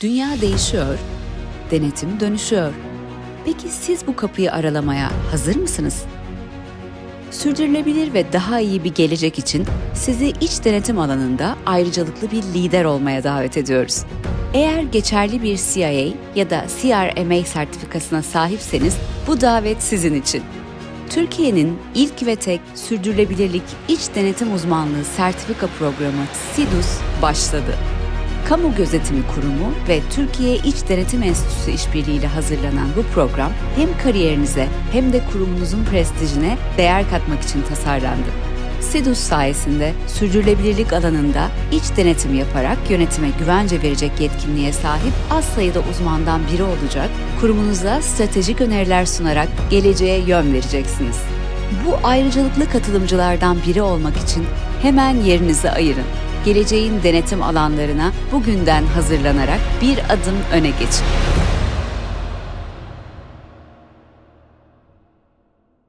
Dünya değişiyor, denetim dönüşüyor. Peki siz bu kapıyı aralamaya hazır mısınız? Sürdürülebilir ve daha iyi bir gelecek için sizi iç denetim alanında ayrıcalıklı bir lider olmaya davet ediyoruz. Eğer geçerli bir CIA ya da CRMA sertifikasına sahipseniz bu davet sizin için. Türkiye'nin ilk ve tek sürdürülebilirlik iç denetim uzmanlığı sertifika programı SIDUS başladı. Kamu Gözetimi Kurumu ve Türkiye İç Denetim Enstitüsü işbirliğiyle hazırlanan bu program hem kariyerinize hem de kurumunuzun prestijine değer katmak için tasarlandı. SIDUS sayesinde sürdürülebilirlik alanında iç denetim yaparak yönetime güvence verecek yetkinliğe sahip az sayıda uzmandan biri olacak, kurumunuza stratejik öneriler sunarak geleceğe yön vereceksiniz. Bu ayrıcalıklı katılımcılardan biri olmak için hemen yerinizi ayırın. Geleceğin denetim alanlarına bugünden hazırlanarak bir adım öne geçin.